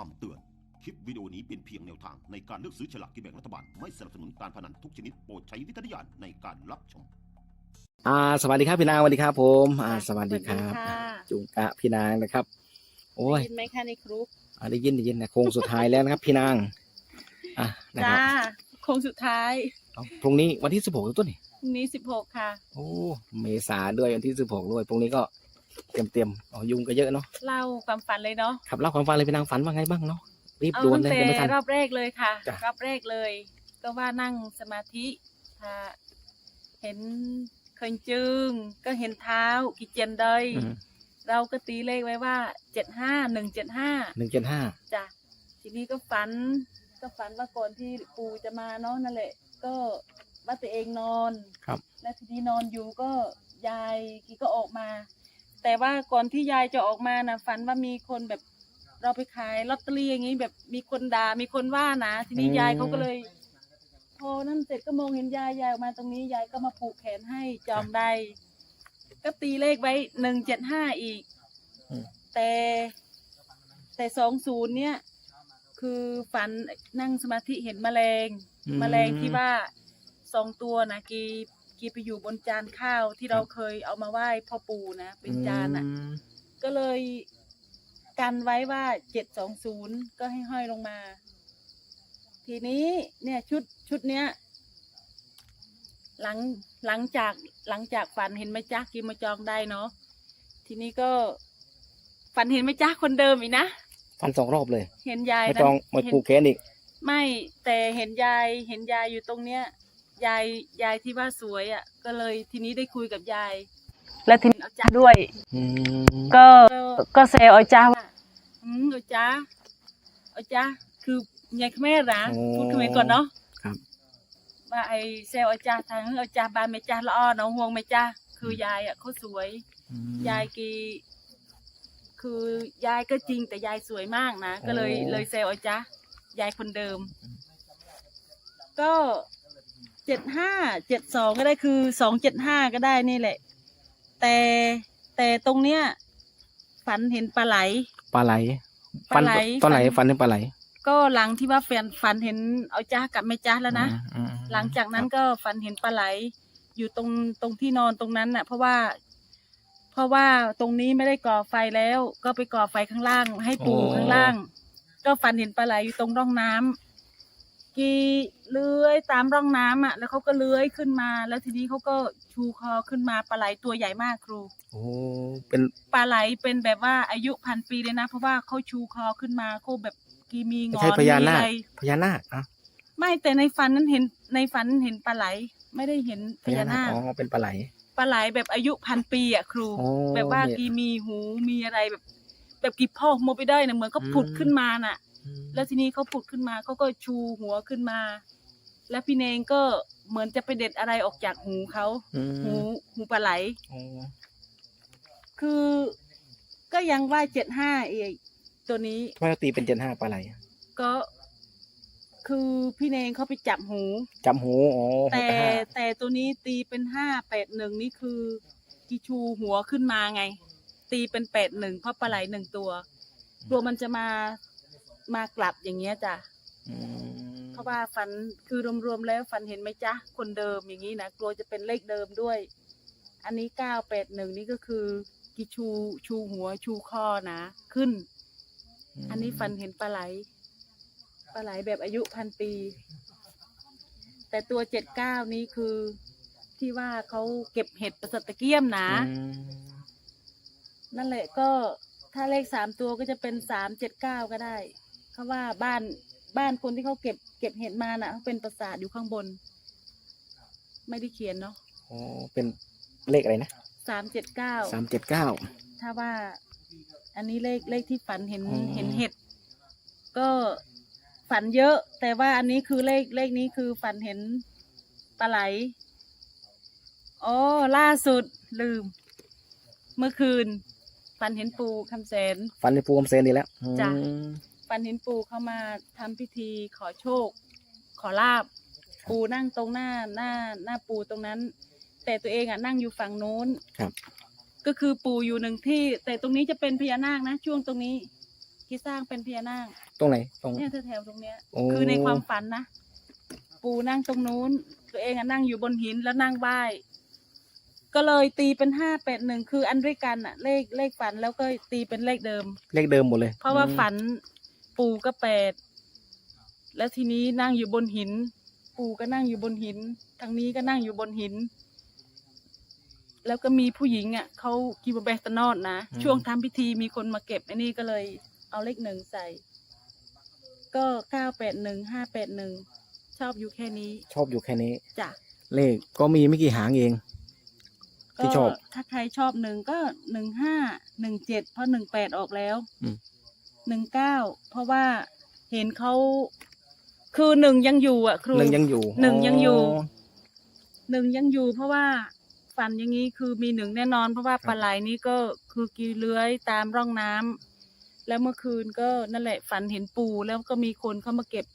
คำเตือน คลิปวิดีโอนี้เป็นเพียงแนวทางในการเลือกซื้อฉลากกินแบ่งรัฐบาล ไม่สนับสนุนการพนันทุกชนิดโปรดใช้วิจารณญาณในการรับชม อ่าสวัสดีครับพี่นางสวัสดีครับผมอ่าสวัสดีครับสวัสดีค่ะจุงกะพี่นางนะครับ โอ้ยได้ยินไหมคะในครุกอ่าได้ยินได้ยินนะโค้งสุดท้ายแล้วนะครับ พี่นางอะนะคจ้ารับโค้งสุดท้ายเอาพรุ่งนี้วันที่สิบหกต้นนี่พรุ่งนี้สิบหกค่ะ โอ้เมษาด้วยวันที่สิบหกด้วยพรุ่งนี้ก็ เตรียมเตรียมๆอ๋อยุงก็เยอะเนาะเล่าความฝันเลยเนาะครับเล่าความฝันเลยพี่นางฝันว่าไงบ้างเนาะรีบเอาด่วนตั้งเลยแต่เดี๋ยวไม่ทัน รอบแรกเลยค่ะ จ้ะ รอบแรกเลย ก็ว่านั่งสมาธิค่ะเห็นเคยจึง ก็เห็นเท้ากิเจนเดยอืมเราก็ตีเลขไว้ว่าเจ็ดห้าหนึ่งเจ็ดห้า หนึ่งเจ็ดห้าจ้ะทีนี้ก็ฝัน ก็ฝันว่าก่อนที่ปู่จะมาเนาะนั่นแหละ ก็ว่าตัวเองนอน ครับ และทีนี้นอนอยู่ก็ยายกีก็ออกมา แต่ว่าก่อนที่ยายจะออกมานะฝันว่ามีคนแบบเราไปขายลอตเตอรี่อย่างนี้แบบมีคนด่ามีคนว่านะ ทีนี้ยายเขาก็เลย พอนั่นเสร็จก็มองเห็นยายยายออกมาตรงนี้ยายก็มาผูกแขนให้จอมได้ ก็ตีเลขไว้หนึ่งเจ็ดห้าอีก อืม แต่แต่สองศูนย์เนี่ย คือฝันนั่งสมาธิเห็นแมลงแมลงที่ว่าสองตัวนะกี กีไปอยู่บนจานข้าวที่เราเคยเอามาไหว้พ่อปู่นะเป็นจานอะ มก็เลยกันไว้ว่าเจ็ดสองศูนย์ก็ให้ห้อยลงมา ทีนี้เนี่ยชุดชุดเนี้ย หลังหลังจากหลังจากฝันเห็นไหมจ๊ะกินมาจองได้เนาะทีนี้ก็ ฝันเห็นไหมจ๊ะคนเดิมอีกนะฟันสองรอบเลย เห็นยายไม่นั้นต้องมาเห็น ผูกแขนอีก ไม่แต่เห็นยายเห็นยายอยู่ตรงเนี้ย ยายยายที่ว่าสวยอะ ก็เลยทีนี้ได้คุยกับยาย และทีนี้เอาจ้าด้วย อืมก็ก็เซลเอาจ้าว่าอืมเอาจ้าเอาจ้าคือยายเขมรนะพูดเขมรก่อนเนาะครับ ว่าไอเซลเอาจ้าทางเอาจ้าบานไม่จ้าละอ้อน้องห่วงไม่จ้าคือยายอะเขาสวยอืมยายกีคือยายก็จริงแต่ยายสวยมากนะ ก็เลยโอ้ เลยเซลเอาจ้ายายคนเดิม ก็เจ็ดห้าเจ็ดสองก็ได้คือสองเจ็ดห้าก็ได้นี่แหละ แต่แต่ตรงเนี้ยฝันเห็นปลาไหลปลาไหลปลาไหลตอนไหนฟันฟันเป็นปลาไหล ก็หลังที่ว่าแฟนฝันเห็นเอาจ้ากับแม่จ้าแล้วนะอืมอืมหลังจากนั้นก็ฝันเห็นปลาไหล อยู่ตรงตรงที่นอนตรงนั้นน่ะ เพราะว่า เพราะว่าตรงนี้ไม่ได้ก่อไฟแล้ว ก็ไปก่อไฟข้างล่าง ให้ปูข้างล่าง ก็ฝันเห็นปลาไหลอยู่ตรงร่องน้ำ กีเลื้อยตามร่องน้ำอะ แล้วเขาก็เลื้อยขึ้นมา แล้วทีนี้เขาก็ชูคอขึ้นมาปลาไหลตัวใหญ่มากครู โอ้เป็นปลาไหลเป็นแบบว่าอายุพันปีเลยนะ เพราะว่าเขาชูคอขึ้นมาเขาแบบกีมีงไม่อใช่นพญามีนาอะคไรพญานาคอะไม่แต่ในฝันนั้นเห็นในฝันเห็นปลาไหล ไม่ได้เห็นพญานาคอ๋อเป็นปลาไหล ปลาไหลแบบอายุพันปีอะครู โอ้แบบว่าเนี่ยกีมีหูมีอะไรแบบ แบบกีพอกโมไปได้นะเหมือนเขาอืมผุดขึ้นมาน่ะ แล้วทีนี้เขาผุดขึ้นมาเขาก็ชูหัวขึ้นมา แล้วพี่เนงก็เหมือนจะไปเด็ดอะไรออกจากหูเขาอืม หูหูปลาไหลโอ้คือก็ยังว่าเจ็ดห้าเอกตัวนี้ทำไมเราตีเป็นเจ็ดห้าปลาไหลก็ คือพี่เนงเขาไปจับหู จำหูอ๋อหกแต่กับห้าแต่ตัวนี้ตีเป็นห้าแปดหนึ่งนี่คือกีชูหัวขึ้นมาไง ตีเป็นแปดหนึ่งเพราะปลาไหลหนึ่งตัวกลัวมันจะมา มากลับอย่างเงี้ยจ้ะอืมเพราะว่าฝันคือรวมๆแล้วฝันเห็นไหมจ๊ะคนเดิมอย่างนี้นะกลัวจะเป็นเลขเดิมด้วย อันนี้เก้าแปดหนึ่งนี่ก็คือกีชูชูหัวชูคอนะขึ้น อันนี้ฝันเห็นปลาไหลปลาไหลแบบอายุพันปี แต่ตัวเจ็ดเก้านี้คือที่ว่าเขาเก็บเห็ดประสตะเกียมนะ อืมนั่นแหละก็ถ้าเลขสามตัวก็จะเป็นสามเจ็ดเก้าก็ได้ เพราะว่าบ้านบ้านคนที่เขาเก็บเก็บเห็ดมาน่ะเขาเป็นปราสาทอยู่ข้างบน ไม่ได้เขียนเนาะอ๋อเป็นเลขอะไรนะสามเจ็ดเก้าสามเจ็ดเก้า ถ้าว่า อันนี้เลขเลขที่ฝันเห็นอ๋อเห็นเห็ด ก็ฝันเยอะ แต่ว่าอันนี้คือเลขเลขนี้คือฝันเห็นปลาไหลอ๋อล่าสุดลืม เมื่อคืน ฝันเห็นปูคำแสน ฟันในปูกำเซนดีแล้วจ้ะอืม ฝันเห็นปูเข้ามาทำพิธีขอโชค ขอลาบ ปูนั่งตรงหน้าหน้าหน้าปูตรงนั้น แต่ตัวเองอะนั่งอยู่ฝั่งนู้นครับ ก็คือปูอยู่หนึ่งที่ แต่ตรงนี้จะเป็นพญานาคนะ ช่วงตรงนี้ ที่สร้างเป็นพญานาคตรงไหนตรง เนี่ยแถวๆตรงเนี้ย โอ้ คือในความฝันนะปู่นั่งตรงนู้น ตัวเองอะนั่งอยู่บนหินแล้วนั่งไหว้ก็เลยตีเป็นห้าแปดหนึ่งคืออันด้วยกันอะเลขเลขฝันแล้วก็ตีเป็นเลขเดิม เลขเดิมหมดเลยเพราะว่าอืมฝัน ปู่ก็แปด แล้วทีนี้นั่งอยู่บนหิน ปู่ก็นั่งอยู่บนหิน ทางนี้ก็นั่งอยู่บนหิน แล้วก็มีผู้หญิงอะเขากีบเบสตานอดนะช่วงทำพิธีมีคนมาเก็บไอ้นี่ก็เลยเอาเลขหนึ่งใส่ ก็เก้าแปดหนึ่งห้าแปดหนึ่งชอบอยู่แค่นี้ชอบอยู่แค่นี้ จ้ะ เลขก็มีไม่กี่หางเอง ที่ชอบก็ถ้าใครชอบหนึ่งก็หนึ่งห้าหนึ่งเจ็ดเพราะหนึ่งแปดออกแล้ว อืม หนึ่งเก้าเพราะว่าเห็นเขาคือหนึ่งยังอยู่อะ ครูหนึ่งยังอยู่หนึ่งยังอยู่หนึ่งยังอยู่ เพราะว่าฝันอย่างนี้คือมีหนึ่งแน่นอน เพราะว่าปลาไหลนี้ก็คือกีเลื้อยตามร่องน้ำแล้วเมื่อคืนก็นั่นแหละฝันเห็นปูแล้วก็มีคนเข้ามาเก็บ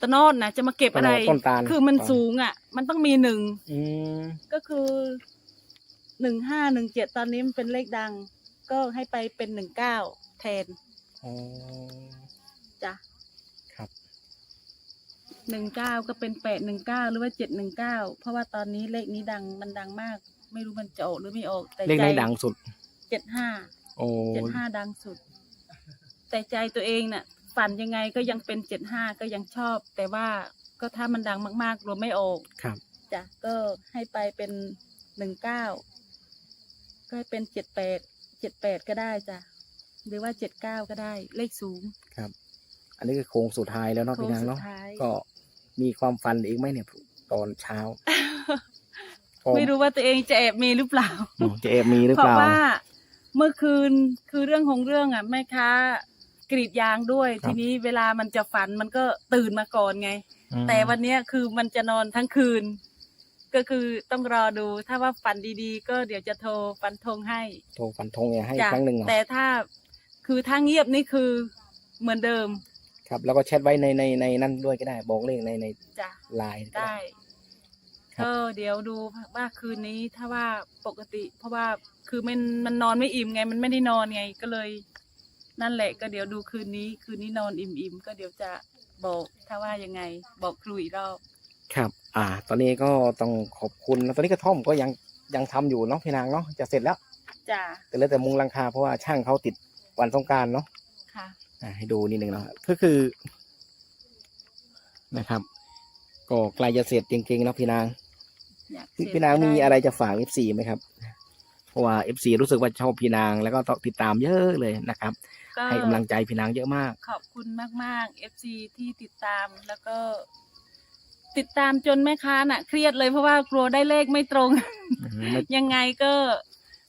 ตะโนดนะจะมาเก็บอะไรต้นตาลคือมันสูงอะ มันต้องมีหนึ่งอืมก็คือหนึ่งห้าหนึ่งเจ็ดตอนนี้มันเป็นเลขดัง ก็ให้ไปเป็นหนึ่งเก้าแทน อ๋อจ้ะครับ หนึ่งเก้าก็เป็นแปดหนึ่งเก้าหรือว่าเจ็ดหนึ่งเก้าเพราะว่าตอนนี้เลขนี้ดังมันดังมาก ไม่รู้มันจะออกหรือไม่ออก แต่เลขใจไหนดังสุดเจ็ดห้าโอ้เจ็ดห้าดังสุด แต่ใจตัวเองน่ะฝันยังไงก็ยังเป็นเจ็ดห้าก็ยังชอบ แต่ว่าก็ถ้ามันดังมากๆกลัวไม่ออกครับ จ้ะก็ให้ไปเป็นหนึ่งเก้าก็ให้เป็นเจ็ดแปดเจ็ดแปดก็ได้จ้ะ หรือว่าเจ็ดเก้าก็ได้เลขสูงครับ อันนี้คือโค้งสุดท้ายแล้วเนาะโค้พี่งนางสุดเนาะท้าย ก็มีความฝันอีกไหมเนี่ยตอนเช้าก็ไม่รู้ว่าตัวเองจะแอบมีหรือเปล่าอืมจะแอบมีหรือเพเปราะล่า ว่าเมื่อคืนคือเรื่องของเรื่องอะแม่ค้ากรีดยางด้วย ครับ ทีนี้เวลามันจะฝันมันก็ตื่นมาก่อนไง อืมแต่วันเนี้ยคือมันจะนอนทั้งคืน ก็คือต้องรอดูถ้าว่าฝันดีๆ ก็เดี๋ยวจะโทรฟันธงให้โทรฟันธงเนี่ยให้อีกจ้ะครั้งหนึ่งเหรอแต่ถ้า คือถ้าเงียบนี่คือเหมือนเดิม ครับแล้วก็แชทไว้ในในในนั่นด้วยก็ได้ บอกเลขในในจ้ะไลน์ก็ได้ครับก็เดี๋ยวดูว่าคืนนี้ถ้าว่าปกติ เพราะว่าคือมันมันนอนไม่อิ่มไง มันไม่ได้นอนไงก็เลย นั่นแหละก็เดี๋ยวดูคืนนี้ คืนนี้นอนอิ่มๆก็เดี๋ยวจะบอกถ้าว่ายังไง บอกครูอีกรอบครับ อ่า ตอนนี้ก็ต้องขอบคุณนะตอนนี้กระท่อมก็ยังยังทำอยู่เนาะพี่นางเนาะจะเสร็จแล้ว จ้ะแต่เหลือแต่มุงหลังคาเพราะว่าช่างเขาติด วันสงกรารเนาะค่ะ อ่าให้ดูนิดนึงเนาะก็คือ นะครับ ก็ใกล้จะเสร็จจริงๆแล้วพี่นาง อยากพี่เสร็จพี่นางมีด้อะไรจะฝากเอฟซีไหมครับ เพราะว่าเอฟซีรู้สึกว่าชอบพี่นางแล้วก็ติดตามเยอะเลยนะครับ ก็ให้กำลังใจพี่นางเยอะมาก ขอบคุณมากๆ FC ที่ติดตามแล้วก็ ติดตามจนแม่ค้าน่ะ เครียดเลยเพราะว่ากลัวได้เลขไม่ตรงอืมไม่ยังไงก็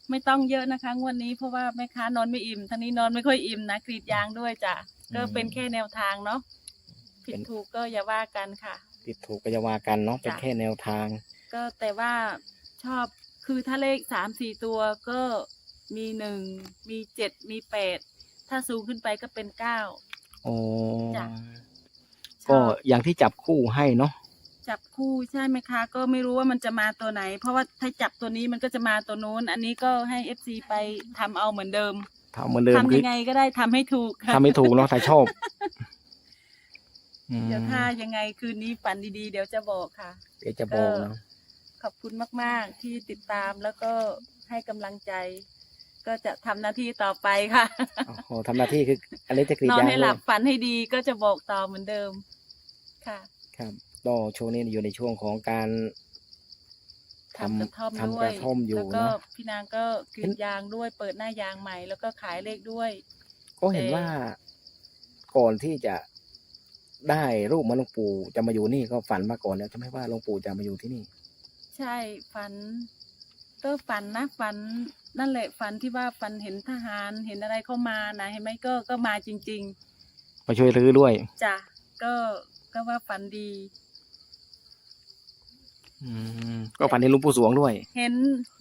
ไม่ต้องเยอะนะคะ งวันนี้เพราะว่าแม่ค้านอนไม่อิ่มทางนี้นอนไม่ค่อยอิ่มนะกรีดยางด้วยจ้ะก็เป็นแค่แนวทางเนาะผิดถูกก็อย่าว่ากันค่ะติดถูกก็จะว่ากันเนาะเป็นจ้ะแค่แนวทาง ก็แต่ว่าชอบคือถ้าเลขสามสี่ตัวก็มีหนึ่งมีเจ็ดมีแปดถ้าสูงขึ้นไปก็เป็นเก้าโอ้จ้ะชก็อบอย่างที่จับคู่ให้เนาะ จับคู่ใช่ไหมคะ ก็ไม่รู้ว่ามันจะมาตัวไหน เพราะว่าถ้าจับตัวนี้มันก็จะมาตัวนู้น อันนี้ก็ให้เอฟซีไปทำเอาเหมือนเดิมทำเหมือนเดิมทำคืยัองไงก็ได้ทำให้ถูกค่ะทำไม่ถูกเนาะถ้าชอบอืมเดี๋ยวถ้ายังไงคืนนี้ฝันดีๆ เดี๋ยวจะบอกค่ะ เดี๋ยวจะบอกเนาะ ขอบคุณมาก ๆ ที่ติดตามแล้วก็ให้กำลังใจ ก็จะทำหน้าที่ต่อไปค่ะ โอ้โหทำหน้าที่คืออันนี้จะกรีดนอนยางให้หด้ลัวยบฝันให้ดีก็จะบอกต่อเหมือนเดิมค่ะ ครับ ก็ช่วงนี้อยู่ในช่วงของการทำทำกระท่อมทำด้กวยระท่อมอยู่แล้วก็เนาะพี่นางก็กรีดยางด้วย เปิดหน้ายางใหม่ แล้วก็ขายเลขด้วย ก็เห็นแต่ว่าก่อนที่จะได้รูปมาหลวงปู่จะมาอยู่นี่ก็ฝันมาก่อนแล้วใช่ไหมว่าหลวงปู่จะมาอยู่ที่นี่ ใช่ฝันก็ฝันนะฝันนั่นแหละฝันที่ว่าฝันเห็นทหารเห็นอะไรเข้ามานะเห็นไหมก็ก็มาจริง มาช่วยรื้อด้วย ๆจ้ะก็ก็ว่าฝันดี อืมก็ฝันเห็นหลุงปู่สวงด้วย เห็น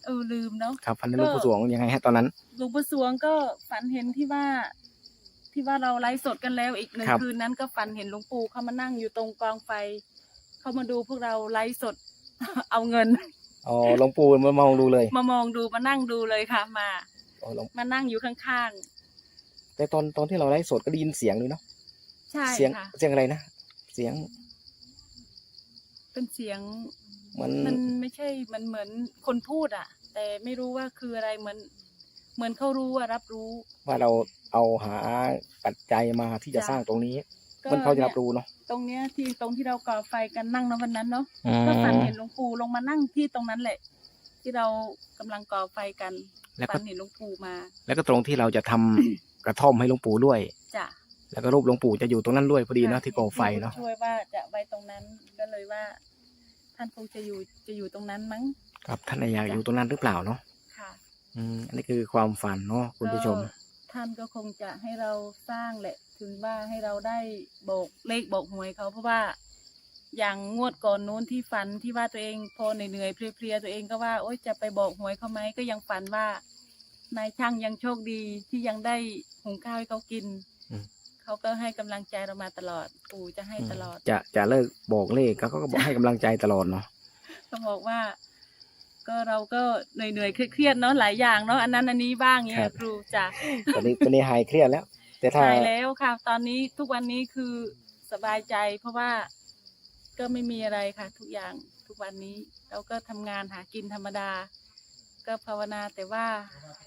เออลืมเนาะ ครับฝันเห็นหลุงปู่สวงยังไงฮะตอนนั้น หลวงปู่สวงก็ฝันเห็นที่ว่า ที่ว่าเราไลฟ์สดกันแล้วอีกหนึ่งครับ คืนนั้นก็ฝันเห็นหลวงปู่เขามานั่งอยู่ตรงกองไฟ เขามาดูพวกเราไลฟ์สด เอาเงิน อ๋อหลวงปู่มามองดูเลยมามองดูมานั่งดูเลยค่ะ มา อ๋อหลวงมานั่งอยู่ข้างแต่ตอนตอนที่เราไลฟ์สดก็ได้ยินเสียงเลยเนาะใช่เสียงค่ะ เสียงอะไรนะเสียงเป็นเสียง เหมือนมันไม่ใช่มันเหมือนคนพูดอะแต่ไม่รู้ว่าคืออะไรเหมือน เหมือนเขารู้ว่ารับรู้ว่าเราเอาหาปัจจัยมาที่จะจ้ะสร้างตรงนี้ก็มันเขาจะรับนี่ยรู้เนาะตรงเนี้ยที่ตรงที่เราก่อไฟกันนั่งนะวันนั้นเนาะอืมก็ฝันเห็นหลวงปู่ลงมานั่งที่ตรงนั้นแหละ ที่เรากำลังก่อไฟกันแล้วก็ฝันเห็นหลวงปู่มา แล้วก็ตรงที่เราจะทำกระท่อมให้หลวงปู่ด้วยจ้ะแล้วก็รูปหลวงปู่จะอยู่ตรงนั้นด้วยพอดีเนาะที่ก่อไฟเนาะช่วยว่าจะไว้ตรงนั้นก็เลยว่า ท่านคงจะอยู่จะอยู่ตรงนั้นมั้ง ครับท่านอยากอยู่ตรงนั้นหรือเปล่าเนาะค่ะอืมอันนี้คือความฝันเนาะคุณผู้ชม ก็ท่านก็คงจะให้เราสร้างแหละ ถึงว่าให้เราได้บอกเลขบอกหวยเขาเพราะว่า อย่างงวดก่อนนู้นที่ฝันที่ว่าตัวเองพอเหนื่อยๆเพลียๆตัวเองก็ว่าโอ๊ยจะไปบอกหวยเขาไหมก็ยังฝันว่านายช่างยังโชคดีที่ยังได้หุงข้าวให้เขากินอืม เขาก็ให้กำลังใจเรามาตลอด ปู่จะให้ตลอด จะจะเลิกบอกเลขเขาก็บอกให้กำลังใจตลอดเนาะก็บอกว่า ก็เราก็เหนื่อยๆเครียดๆเนาะหลายอย่างเนาะอันนั้นอันนี้บ้างเงี้ยครูจ้ะตอนนี้ตอนนี้หายเครียดแล้ว แต่ถ้าหายแล้วค่ะ ตอนนี้ทุกวันนี้คือสบายใจ เพราะว่าก็ไม่มีอะไรค่ะ ทุกอย่างทุกวันนี้เราก็ทำงานหากินธรรมดา ก็ภาวนาแต่ว่า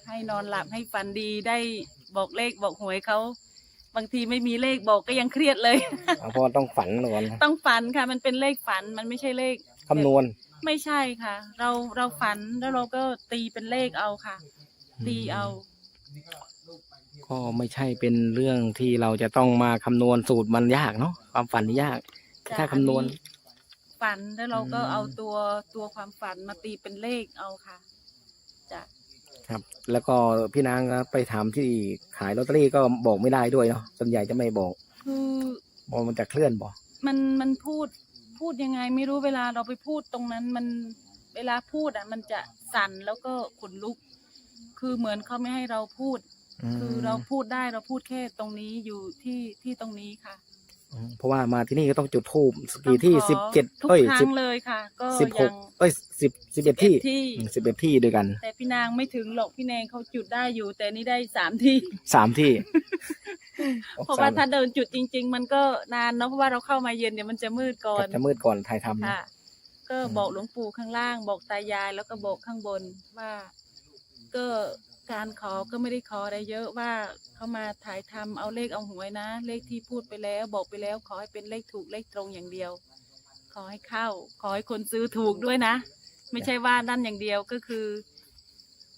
ให้นอนหลับให้ฝันดีได้บอกเลขบอกหวยเขา บางทีไม่มีเลขบอกก็ยังเครียดเลยเพราะว่าต้องฝันก่อนต้องฝันค่ะ มันเป็นเลขฝันมันไม่ใช่เลข คำนวณ ไม่ใช่ค่ะ เราเราฝันแล้วเราก็ตีเป็นเลขเอาค่ะ ตีเอา ก็ไม่ใช่เป็นเรื่องที่เราจะต้องมาคำนวณสูตรมันยากเนาะความฝันนี่ยาก จ้ะถ้าคำนวณ อัฝันแล้วเราก็อืมเอาตัวตัวความฝันมาตีเป็นเลขเอาค่ะจ้ะ ครับ แล้วก็พี่นางก็ไปถามที่ขายลอตเตอรี่ก็บอกไม่ได้ด้วยเนาะส่วนใหญ่จะไม่บอกคือบอกมันจะเคลื่อนบอกมันมันพูดพูดยังไงไม่รู้เวลาเราไปพูดตรงนั้นมันเวลาพูดอะ มันจะสั่นแล้วก็ขนลุก คือเหมือนเขาไม่ให้เราพูด คือเราพูดได้เราพูดแค่ตรงนี้อยู่ที่ที่ตรงนี้ค่ะอืม เพราะว่ามาที่นี่ก็ต้องจุดทูบกี่ที่ต้องขอสิบเจ็ดทุกเอ้ยครั้สิบงเลยค่ะ ก็สิบหยักง เอ้ยสิบสิบเอ็ดที่ที่ สิบเอ็ดที่ด้วยกันแต่พี่นางไม่ถึงหรอกพี่แนงเขาจุดได้อยู่ แต่นี่ได้สามที่ สามที่เพราะว่าถ้าเดินจุดจริง ๆ มันก็นานเนาะเพราะว่าเราเข้ามาเย็นเดี๋ยวมันจะมืดก่อนจะมืดก่อนถ่ายทำนะ ค่ะ ก็อืมบอกหลวงปู่ข้างล่าง บอกตายายแล้วก็บอกข้างบนว่า ก็ การขอก็ไม่ได้ขออะไรเยอะว่าเขามาถ่ายทำเอาเลขเอาหวยนะ เลขที่พูดไปแล้วบอกไปแล้วขอให้เป็นเลขถูกเลขตรงอย่างเดียว ขอให้เข้า ขอให้คนซื้อถูกด้วยนะ ไม่ใช่ว่านั่นอย่างเดียวก็คือ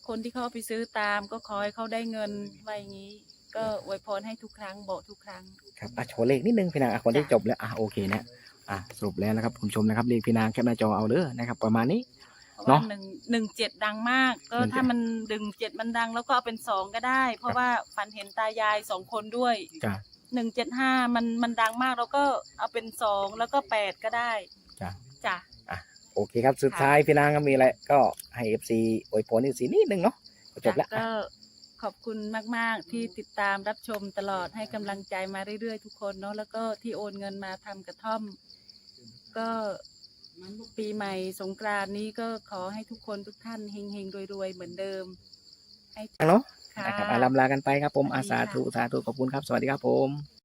คนที่เขาเอาไปซื้อตาม ก็ขอให้เขาได้เงินไว้อย่างนี้ ก็อวยพรให้ทุกครั้งบอกทุกครั้งครับอะโชว์เลขนิดนึงพี่นางอะคนที่จ้จบแล้วอะโอเคนะอะสรุปแล้วนะครับคุณผู้ชมนะครับเลขพี่นางแคปหน้าจอเอาเด้อนะครับ ประมาณนี้ เพราะเนว่าอะหนึ่งหนึ่งเจ็ดดังมาก ก็หนึ่งเจ็ดถ้ามันดึงเจ็ดมันดัง แล้วก็เอาเป็นสองก็ได้ เพราะว่าฝันเห็นตายายสองคนด้วยจ้ะหนึ่งเจ็ดห้ามันมันดังมากแล้วก็เอาเป็นสองแล้วก็แปดก็ได้จ้ะจ้ะโอเคครับสุดค่ะท้ายพี่นางก็มีอะไรก็ให้เอฟซีอวยพรเอฟซีนิดนึงเนาะก็จบแล้วก็ขอบคุณมาก ๆ ที่ติดตามรับชมตลอดให้กำลังใจมาเรื่อย ๆ ทุกคนเนาะแล้วก็ที่โอนเงินมาทำกระท่อม ก็ ปีใหม่สงกรานต์นี้ก็ขอให้ทุกคนทุกท่านเฮงๆรวยๆเหมือนเดิม ให้เนาะค่ะนะครับอะลำลากันไปครับผมอาสวัสาสดีค่ะธุสาธุขอบคุณครับ สวัสดีครับผม